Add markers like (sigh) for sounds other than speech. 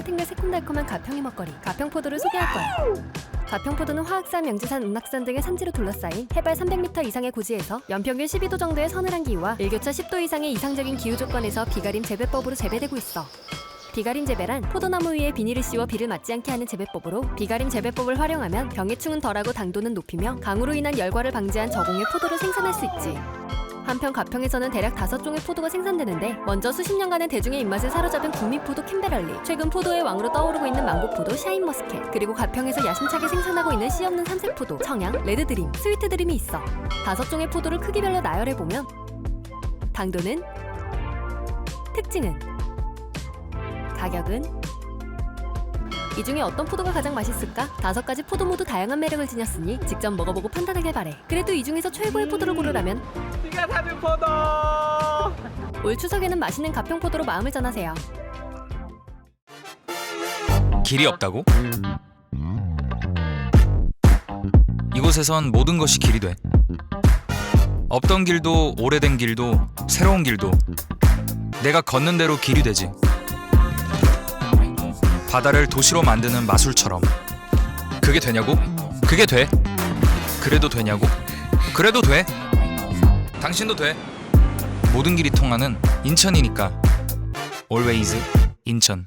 탱글탱글 새콤달콤한 가평의 먹거리 가평포도를 소개할 거야. 가평포도는 화학산, 명지산, 운낙산 등의 산지로 둘러싸인 해발 300m 이상의 고지에서 연평균 12도 정도의 서늘한 기후와 일교차 10도 이상의 이상적인 기후 조건에서 비가림 재배법으로 재배되고 있어. 비가림 재배란 포도나무 위에 비닐을 씌워 비를 맞지 않게 하는 재배법으로 비가림 재배법을 활용하면 병해충은 덜하고 당도는 높이며 강우로 인한 열과를 방지한 저공의 포도를 생산할 수 있지. 한편 가평에서는 대략 다섯 종의 포도가 생산되는데 먼저 수십 년간의 대중의 입맛을 사로잡은 국미포도 캠베럴리 최근 포도의 왕으로 떠오르고 있는 망고포도 샤인머스켓 그리고 가평에서 야심차게 생산하고 있는 씨 없는 삼색포도 청양, 레드드림, 스위트드림이 있어. 다섯 종의 포도를 크기별로 나열해 보면 당도는 특징은 가격은 이 중에 어떤 포도가 가장 맛있을까? 다섯 가지 포도 모두 다양한 매력을 지녔으니 직접 먹어보고 판단하길 바래. 그래도 이 중에서 최고의 포도를 고르라면 네가 사는 포도 (laughs) 올 추석에는 맛있는 가평 포도로 마음을 전하세요. 길이 없다고? 이곳에선 모든 것이 길이 돼. 없던 길도 오래된 길도 새로운 길도 내가 걷는 대로 길이 되지. 바다를 도시로 만드는 마술처럼. 그게 되냐고? 그게 돼. 그래도 되냐고? 그래도 돼. 당신도 돼. 모든 길이 통하는 인천이니까. Always 인천.